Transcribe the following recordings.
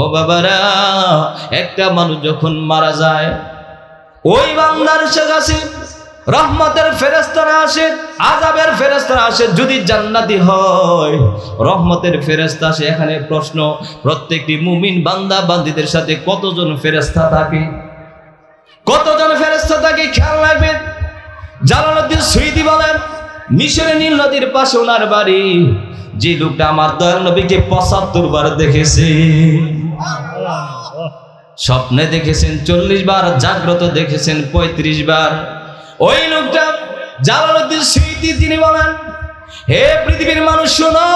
ও বাবারা, একটা মানুষ যখন মারা যায়, ওই বান্দার কাছে রহমতের ফেরেস্তারা আসে আজাবের ফেরেস্তারা আসে, যদি জান্নাতি হয়। রহমতের ফেরেস্তা আসে, এখানে প্রশ্ন, প্রত্যেকটি মুমিন বান্দা বান্দিদের সাথে কতজন ফেরেস্তা থাকে? কতজন ফেরেস্তা থাকে? খেয়াল রাখবেন। জালালউদ্দিন সুইদি বলেন, মিশরে নীল নদীর পাশে ওনার বাড়ি। যে লোকটা আমার দয়াল নবীকে পঁচাত্তর বার দেখেছে। স্বপ্নে দেখেছেন চল্লিশ বার, জাগ্রত দেখেছেন পঁয়ত্রিশ বার। ওই লোকটা জালালউদ্দিন সুইদি তিনি বলেন, হে পৃথিবীর মানুষ, শোনো,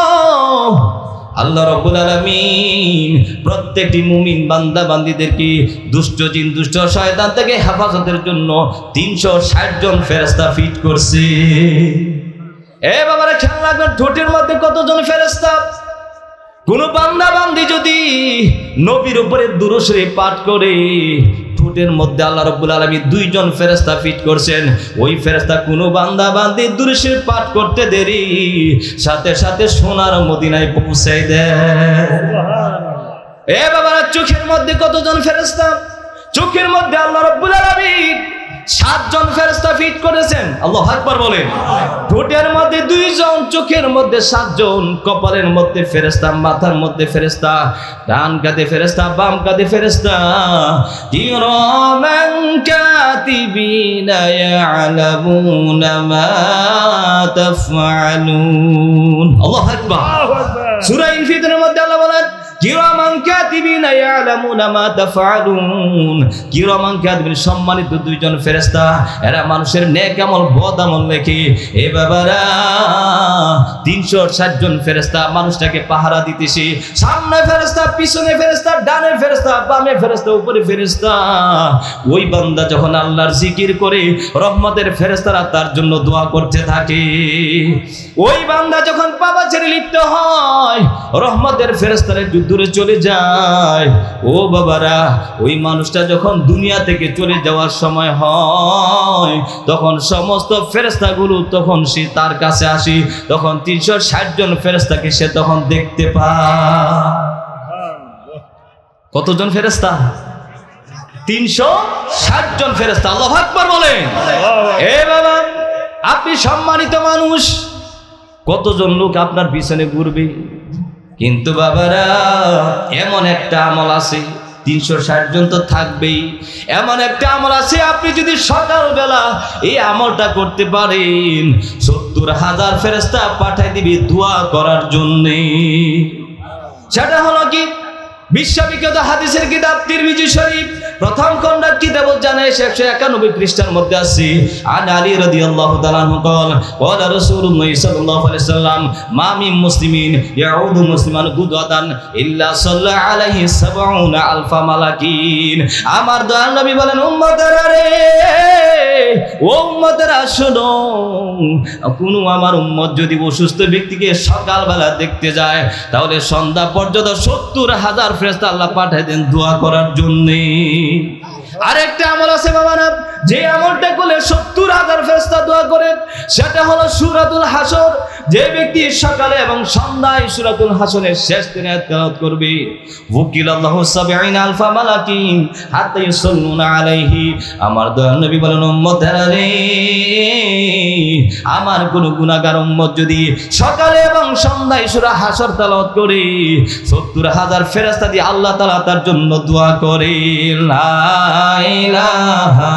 আল্লাহ রব্বুল আলামিন প্রত্যেকটি মুমিন বান্দা বান্দিদেরকে দুষ্ট জিন, দুষ্ট শয়তান থেকে হেফাজতের জন্য তিনশো ষাট জন ফেরেস্তা ফিট করছে। এ বাবারা খেয়াল রাখবেন, ঠোঁটের মধ্যে কতজন ফেরেস্তা কোন বান্দা বান্দি যদি নবীর উপরে দুরুশরী পাঠ করে, ঠোঁটের মধ্যে আল্লাহ রব্বুল আলমী দুইজন ফেরেস্তা ফিট করছেন, ওই ফেরেস্তা কোনো বান্দা বান্দি দুরুশরী পাঠ করতে দেরি, সাথে সাথে সোনার মদিনায় পৌঁছাই দেয়। এ বাবারা, চোখের মধ্যে কতজন ফেরেস্তা চোখের মধ্যে আল্লাহ রব্বুল আলামিন সাতজন ফেরেস্তা ফিট করেছেন। আল্লাহ আকবার বলেন। ঠোঁটের মধ্যে দুইজন চোখের মধ্যে সাতজন কপালের মধ্যে ফেরেস্তা মাথার মধ্যে ফেরেস্তা ডান কাঁধে ফেরেস্তা বাম কাঁধে ফেরেস্তা কিরামান কাতিবিনা ইয়ালামুনা মা তাফআলুন। আল্লাহু আকবার। সূরা ইনফিতরের মধ্যে আল্লাহ বলেন কিরামান কাতিবিনা ইয়ালামুনা মা তাফআলুন। কিরামান কাতিবিন সম্মানিত দুইজন ফেরেশতা, এরা মানুষের নেক আমল, বদ আমল লেখে এ বাবারা 360 জন ফেরেশতা মানুষটাকে পাহারা দিতেছে। সামনে ফেরেশতা, পিছনে ফেরেশতা, ডানে ফেরেশতা, বামে ফেরেশতা, উপরে ফেরেশতা। ওই বান্দা যখন আল্লাহর জিকির করে রহমতের ফেরেশতারা তার জন্য দোয়া করতে থাকে। ওই বান্দা যখন পাপা ছেড়ে লিপ্ত হয়, রহমতের ফেরেস্তারা একটু দূরে চলে যায়। ও বাবারা, ওই মানুষটা যখন দুনিয়া থেকে চলে যাওয়ার সময় হয়, তখন সমস্ত ফেরেস্তাগুলো তখন সে তার কাছে আসি, তখন তিনশো ষাট জন ফেরেস্তাকে সে তখন দেখতে পায়। কতজন ফেরেস্তা তিনশো ষাট জন ফেরেস্তা আল্লাহ আকবার বলেন। এ বাবা, আপনি সম্মানিত মানুষ, কতজন লোক আপনার পিছনে ঘুরবে? কিন্তু বাবারা, এমন একটা আমল আছে, তিনশো ষাট জন তো থাকবেই। এমন একটা আমল আছে, আপনি যদি সকালবেলা এই আমলটা করতে পারেন, সত্তর হাজার ফেরেস্তা পাঠাই দিবে দোয়া করার জন্যে। সেটা হলো কি? বিশ্ববিখ্যাত হাদিসের কিতাব, তিরমিজি শরীফ। প্রথম কন্ডাক্টি দেবত জানে? সে একশো একানব্বই পৃষ্ঠার মধ্যে আছি। আন আলী রদি আল্লাহ দালান কল কল রসুল্লাহ সাল্লাল্লাহু আলাইহি মুসলিমিন ইয়াউদু মুসলিমান গুদাতান ইল্লা সাল্লা আলাইহি সাবউনা আলফা মালাকিন। আমার দয়াল নবী বলেন, উম্মতেরা রে ও উম্মতেরা শোনো, কোনো আমার উম্মত যদি অসুস্থ ব্যক্তিকে সকালবেলা দেখতে যায়, তাহলে সন্ধ্যা পর্যন্ত সত্তর হাজার ফ্রেস্তা আল্লাহ পাঠায় দেন দোয়া করার জন্যে। আরেকটা আমল আছে বাবারা যে আমলটা করলে সত্তর হাজার ফেরেস্তা দোয়া করেন, সেটা হলো সুরাতুল হাসর যে ব্যক্তি সকালে এবং সন্ধ্যায় সুরাতুল হাসনের শেষ দিনে করবে ওকিল আল্লাহ আলফা মালাকিন হাত্তা ইউসাল্লুনা আলাইহি। আমার দয়াল নবী বলেন উম্মতেরা রে আমার কোন গুনাহগার উম্মত যদি সকালে এবং সন্ধ্যায় সূরা হাসর তেলাওয়াত করে, সত্তর হাজার ফেরেশতা দিয়ে আল্লাহ তাআলা তার জন্য দোয়া করে, লা ইলাহা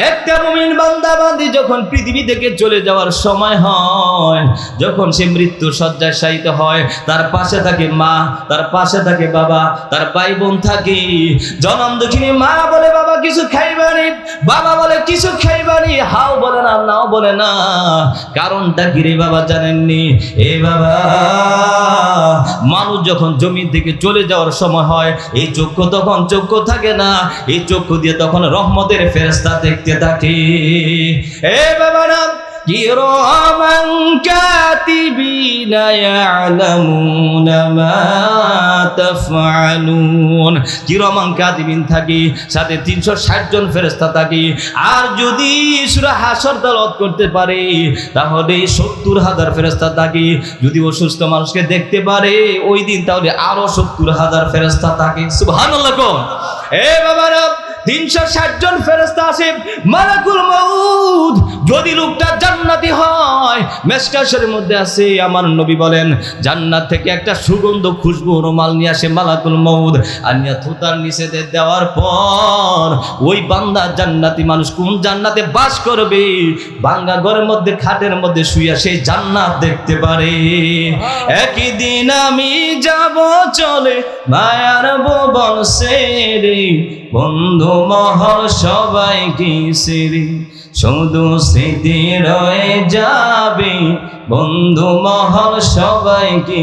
একটা মুমিন বান্দা যখন পৃথিবী থেকে চলে যাওয়ার সময় হয়, যখন সে মৃত্যু শয্যায় শায়িত হয়, তার পাশে থাকে মা, তার পাশে থাকে বাবা, তার ভাই বোন থাকে। জনম দুঃখিনী মা বলে, বাবা, কিছু খাইবানি বাবা বলে, কিছু খাইবানি হাও বলে না, নাও বলে না। কারণটা কি রে বাবা জানেননি? এ বাবা, মানুষ যখন জমি থেকে চলে যাওয়ার সময় হয়, এই চক্ষু তখন চক্ষু থাকে না, এই চক্ষু দিয়ে তখন রহমতের ফেরেস্তা দেখতে থাকে। হে বাবা নাম কিরমান কাতিবিনা ইয়ালামুনা মা কাতিবিন থাকি, সাথে 360 জন ফেরেশতা থাকি। আর যদি সূরা হাসর তেলাওয়াত করতে পারে, তাহলে 70 হাজার ফেরেশতা থাকি। যদি অসুস্থ মানুষকে দেখতে পারে, ওই দিন তাহলে আরও 70 হাজার ফেরস্তা থাকে। সুবহানাল্লাহ কোন। হে বাবা তিনশো ষাট জন ফেরেস্তা আসে মালাকুল মউদ যদি লোকটা জান্নাতি হয় মেসকাশের মধ্যে আছে আমার নবী বলেন জান্নাত থেকে একটা সুগন্ধ খুশবু রুমাল নিয়ে আসে মালাকুল মউদ আর নিয়ে থুতার নিচে দেওয়ার পর ওই বান্দা জান্নাতি মানুষ কোন জান্নাতে বাস করবে? বাঙ্গা ঘরের মধ্যে খাটের মধ্যে শুইয়া সেই জান্নাত দেখতে পারে। একই দিন আমি যাব চলে মায়ার ভুবন সেরে বন্ধু মহল সবাই কি সেরে শুধু স্মৃতি রয়ে যাবে। বন্ধু মহল সবাই কি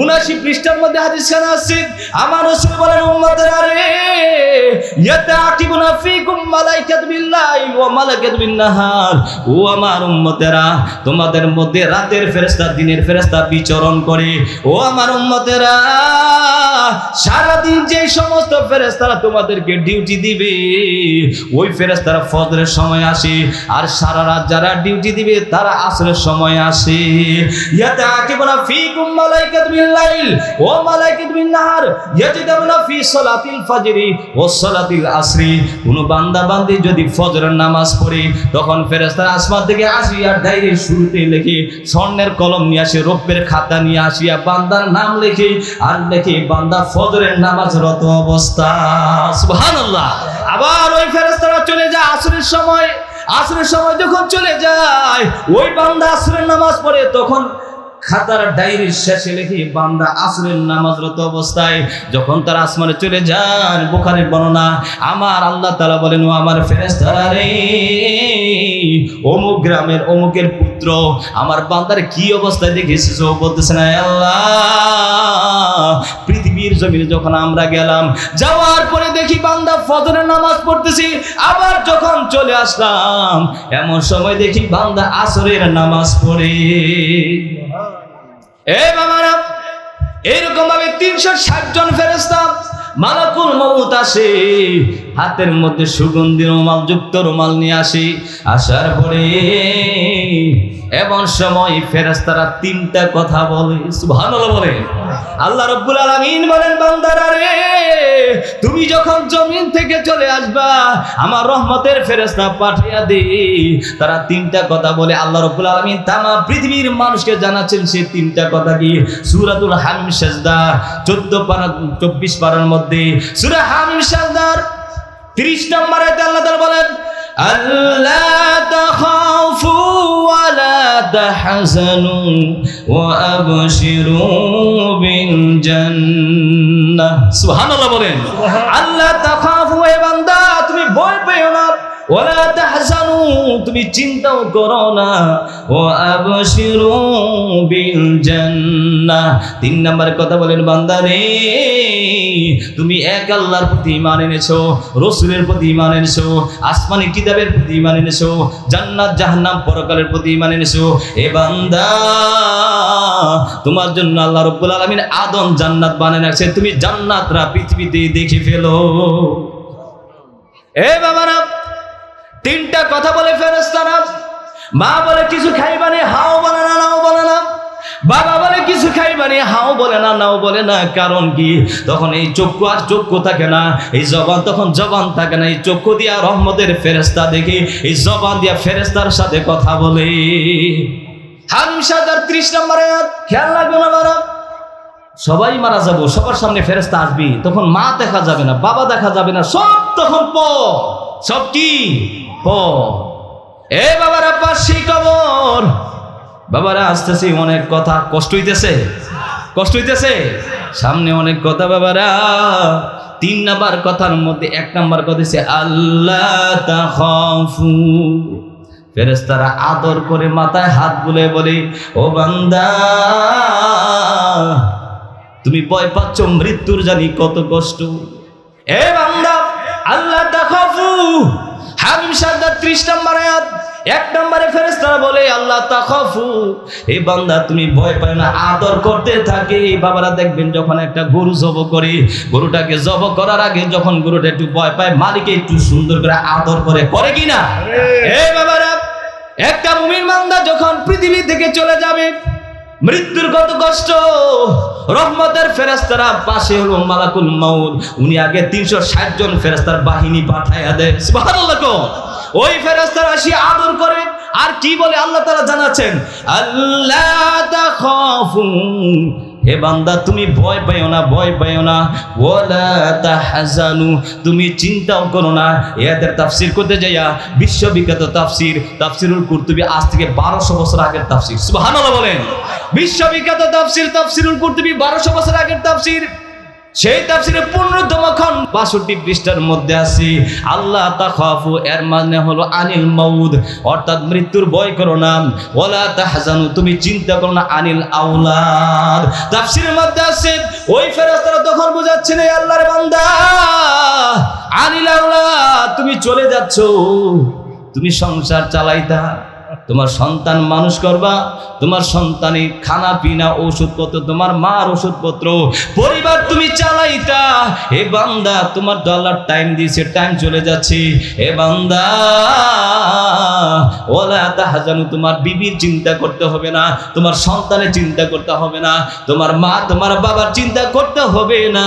উনাশি পৃষ্ঠার মধ্যে হাদিস খানা আমার রাসূল বলেন, উম্মতের আরে ফীকুম মালাইকাতু বিল্লাইল ওয়া মালাইকাতু বিন নাহার ও আমার উম্মতেরা, তোমাদের মধ্যে রাতের ফেরেশতা, দিনের ফেরেশতা বিচরণ করে। ও আমার উম্মতেরা সারা দিন যে সমস্ত ফেরেশতারা তোমাদেরকে ডিউটি দিবে, ওই ফেরেশতারা ফজরের সময় আসে। আর সারা রাত যারা ডিউটি দিবে, তারা আসরের সময় আসে। ইয়াতাকিবুনা ফীকুম মালাইকাতু ওয়া মালাইকাতু বিন নাহার ফি ফজরি আসরি। কোন বান্দা বান্দি যদি নামাজ পড়ে, তখন আসমান থেকে আসিয়া ডাইরেক্ট শুরুতে স্বর্ণের কলম নিয়ে আসে রৌপ্যের খাতা নিয়ে আসিয়া বান্দার নাম আর বান্দা ফজরের নামাজরত অবস্থা। সুবহানাল্লাহ। আবার ওই ফেরেশতারা চলে যায় আসরের সময়। আসরের সময় যখন চলে যায়, ওই বান্দা আসরের নামাজ পড়ে, তখন খাতার ডায়েরির শেষে লিখি, বান্দা আসরের নামাজরত অবস্থায় যখন তার আসমানে চলে যান বুখারের বর্ণনা, আমার আল্লাহ তালা বলেন, ও আমার ফেরেস্তারা রে, অমুক গ্রামের অমুকের পুত্র, আমার বান্দার কি অবস্থায় দেখেছিস বলতেছে না, আল্লাহ জমিনে যখন আমরা গেলাম, যাওয়ার পরে দেখি বান্দা ফজরের নামাজ পড়তেছি। আবার যখন চলে আসলাম, এমন সময় দেখি বান্দা আসরের নামাজ পড়ে। এ বাবারা, এরকম ভাবে তিনশো ষাট জন ফেরেস্তা মালাকুল মমুত আসে। হাতের মধ্যে সুগন্ধি রুমাল, যুক্ত রুমাল নিয়ে আসে। আসার পরে এমন সময় ফেরেস্তারা তিনটা কথা বলে, সুবহানাল্লাহ বলে, আল্লাহ রব্বুল আলামিন বলেন, বান্দারা রে, তুমি যখন জমিন থেকে চলে আসবা, আমার রহমতের ফেরেস্তা পাঠিয়ে দে। তারা তিনটা কথা বলে, আল্লাহ রব্বুল আলামিন তামা পৃথিবীর মানুষকে জানাচ্ছেন সেই তিনটা কথা কি? সূরাতুল হামিম সাজদা 14 পারা 24 পারার মধ্যে, সূরা হামিম সাজদার 30 নম্বর আল্লাহ তাআলা বলেন, আল্লা তাখাফু তাহজানু ওয়া আবশিরু বিল জান্নাহ সুবহানাল্লাহ বলেন। আল্লাহ তাখাফু এ বান্দা তুমি ভয় পেও না। তুমি চিন্তাও করো না। ও আবশিরু বিল তিন নাম্বার কথা বলেন, বান্দা রে, তুমি এক আল্লাহর প্রতি ইমান এনেছো, রসুলের প্রতি ইমান এনেছো, আসমানি কিতাবের প্রতি ইমান এনেছো, জান্নাত, জাহান্নাম, পরকালের প্রতি ইমান এনেছো। এ বান্দা, তোমার জন্য আল্লাহ রব্বুল আলামিন আদম জান্নাত বানিয়ে রাখছে। তুমি জান্নাতরা পৃথিবীতে দেখে ফেলো। এ বাবারা তিনটা কথা বলে ফেরেস্তারা মা বলে, কিছু খাই খাইবানি হাও বলে না, নাও বলে না। বাবা বলে, কিছু কিছু খাইবানি হাও বলে না, নাও বলে না। কারণ কি? তখন এই চক্ষু আর চক্ষু থাকে না। এই জবান তখন জবান থাকে না। এই চক্ষু দিয়া রহমতের ফেরেস্তা দেখি। এই জবান দিয়া ফেরেস্তার সাথে কথা বলে। হামসাদার ত্রিশ নম্বরে খেয়াল লাগবে না মারা সবাই মারা যাব, সবার সামনে ফেরেস্তা আসবি তখন মা দেখা যাবে না, বাবা দেখা যাবে না। সব তখন প সব কি? এ বাবারা, পাশি কবর বাবারা, আসতেছি, অনেক কথা কষ্ট হইতেছে। কষ্ট হইতেছে? সামনে অনেক কথা বাবারা। তিন নাম্বার কথার মধ্যে এক নাম্বার কথা হচ্ছে আল্লাহ ফেরেস্তারা আদর করে মাথায় হাত বুলে বলে, ও বান্দা, তুমি ভয় পাচ্ছ, মৃত্যুর জানি কত কষ্ট। এ বান্দা, আল্লাহ তাখাফু হামিম ত্রিশ নম্বর আয়াত। এক নম্বরে ফেরেস্তারা বলে আল্লাহ তাখাফু। এই বান্দা তুমি ভয় পায় না আদর করতে থাকে। বাবারা দেখবেন যখন একটা গরু জব করে গরুটাকে জব করার আগে যখন গরুটা একটু ভয় পায় মালিকে একটু সুন্দর করে আদর করে করে কি না এ বাবারা একটা মুমিন বান্দা যখন পৃথিবী থেকে চলে যাবে মৃত্যুর কত কষ্ট? রহমতের ফেরেস্তারা পাশে হলো মালাকুল মাউল উনি আগে তিনশো ষাট জন ফেরেস্তার বাহিনী পাঠাইয়া দেয়। ওই ফেরেস্তারা আসি আদর করে। আর কি বলে আল্লাহ তারা জানাচ্ছেন? আল্লাহ হে বান্দা, তুমি ভয় পাইও না, ভয় পাইও না। ওয়ালা তাহজানু, তুমি চিন্তাও করো না। এদের তাফসির করতে যাইয়া? বিশ্ববিখ্যাত তাফসির, তাফসিরুল কুর্তুবি আজ থেকে বারোশো বছর আগের তাফসির। সুবহানাল্লাহ বলেন। বিশ্ববিখ্যাত তাফসির, তাফসিরুল কুর্তুবি বারোশো বছর আগের তাফসির। সেই তাফসিরে পূর্ণতম খন বাষট্টি পৃষ্ঠার মধ্যে আছে। আল্লাহ তাখাফু, এর মানে হলো আনিল মাউদ। অর্থাৎ মৃত্যুর ভয় করো না। ওলা তাহজানু, তুমি চিন্তা করো না, আনিল আউলাদ তাফসিরের মধ্যে আছে, ওই ফেরেশতারা তখন বোঝাচ্ছেন এই আল্লাহর বান্দা, আনিল আউলাদ তুমি চলে যাচ্ছ। তুমি সংসার চালাইতা। তোমার সন্তান মানুষ করবা, তোমার সন্তানে খানা, পিনা, ওষুধপত্র, তোমার মার ওষুধপত্র, পরিবার তুমি চালাইতা। হে বান্দা, তোমার ডলার টাইম দিয়েছে টাইম চলে যাচ্ছে। হে বান্দা ওলা তাহাজানু, তোমার বিবির চিন্তা করতে হবে না, তোমার সন্তানের চিন্তা করতে হবে না, তোমার মা, তোমার বাবার চিন্তা করতে হবে না।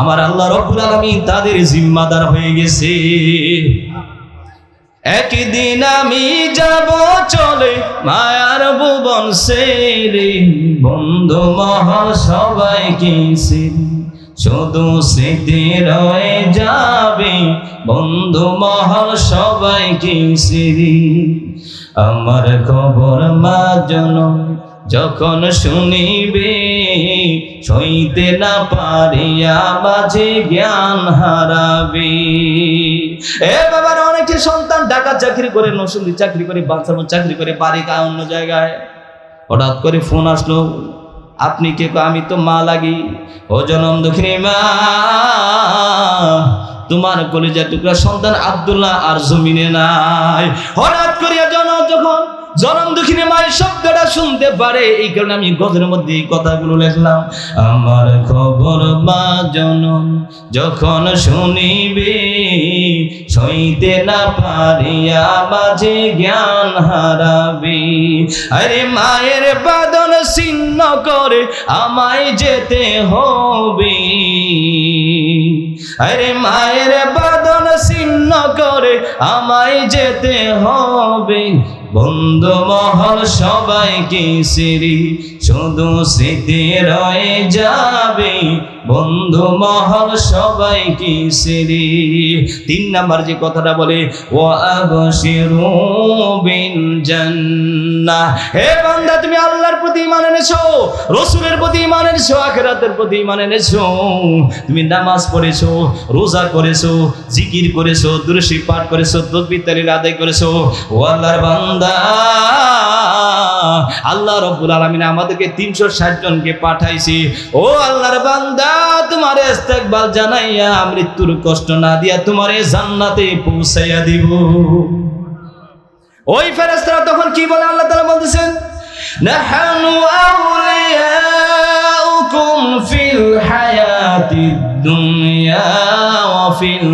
আমার আল্লাহ রব্বুল আলামিন তাদের জিম্মাদার হয়ে গেছে। একদিন আমি যাব চলে মায়ার ভুবন সেরে। বন্ধু মহল সবাই কিসে শুধু স্মৃতি রয়ে যাবে। বন্ধু মহল সবাই কিসিরি আমার খবর মা জনম যখন শুনিবে, সইতে না পারিয়া মাঝে জ্ঞান হারাবে। এ বাবার, অনেকে সন্তান ঢাকা চাকরি করে নসুন্দি চাকরি করে বাচ্চার চাকরি করে, বাড়ি কা অন্য জায়গায়। হঠাৎ করে ফোন আসলো, আপনি কে? আমি তো মা লাগি। ও জনম দক্ষিণী মা। তোমার কলিজা টুকরা সন্তান আব্দুল্লাহ আর জমিনে নাই। হঠাৎ করিয়া জন যখন জনম দুঃখিনী মায়ের শব্দটা শুনতে পারে। এই কারণে আমি গজের মধ্যে এই কথাগুলো লিখলাম। আমার খবর মা জনম যখন শুনিবে, সইতে না পারিয়া মাঝে জ্ঞান হারাবে। আরে মায়ের বাদন ছিন্ন করে আমায় যেতে হবে। আরে মায়ের বাদন ছিন্ন করে আমায় যেতে হবে। বন্ধু মহল সবাইকে কিসিরি শুধু স্মৃতি রয়ে যাবে। বন্ধু মহল সবাই কিসিরি তিন নাম্বার যে কথাটা বলে ও আবশিরু বিল জান্নাহ। হে বান্দা, তুমি আল্লাহর প্রতি ইমান এনেছো, রসুলের প্রতি ইমান এনেছো, আখিরাতের প্রতি ইমান এনেছো। তুমি নামাজ পড়েছো, রোজা করেছ, জিকির করেছ দুরুশি পাঠ করেছ, তসবিহ তালিল আদায় করেছ। ও আল্লাহর বান্দা, আল্লাহ রব্বুল আলামিন আমাদেরকে তিনশো ষাট জনকে পাঠাইছি। ও আল্লাহর বান্দা তোমার ইস্তেকবাল জানাইয়া মৃত্যুর কষ্ট না দিয়া তোমারে জান্নাতে পৌঁছাইয়া দিব। ওই ফেরেশতারা তখন কি বলে? আল্লাহ তাআলা বলতেছেন, নাহানু আউলিয়াউকুম ফিল হায়াতিদ দুনিয়া ওয়া ফিল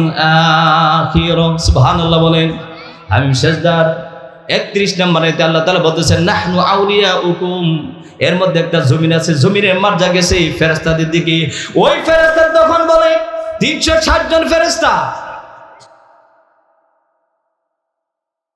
আখিরাহ সুবহানাল্লাহ বলেন। আমি সেজদার একত্রিশ নম্বরে আল্লাহ তাআলা বলতেছেন, নাহনু আউলিয়াউকুম এর মধ্যে একটা জমিন আছে জমিনের মার্জা গেছে, এই ফেরেস্তাদের দিকে। ওই ফেরাস্তার তখন বলে, তিনশো ষাট জন ফেরেস্তা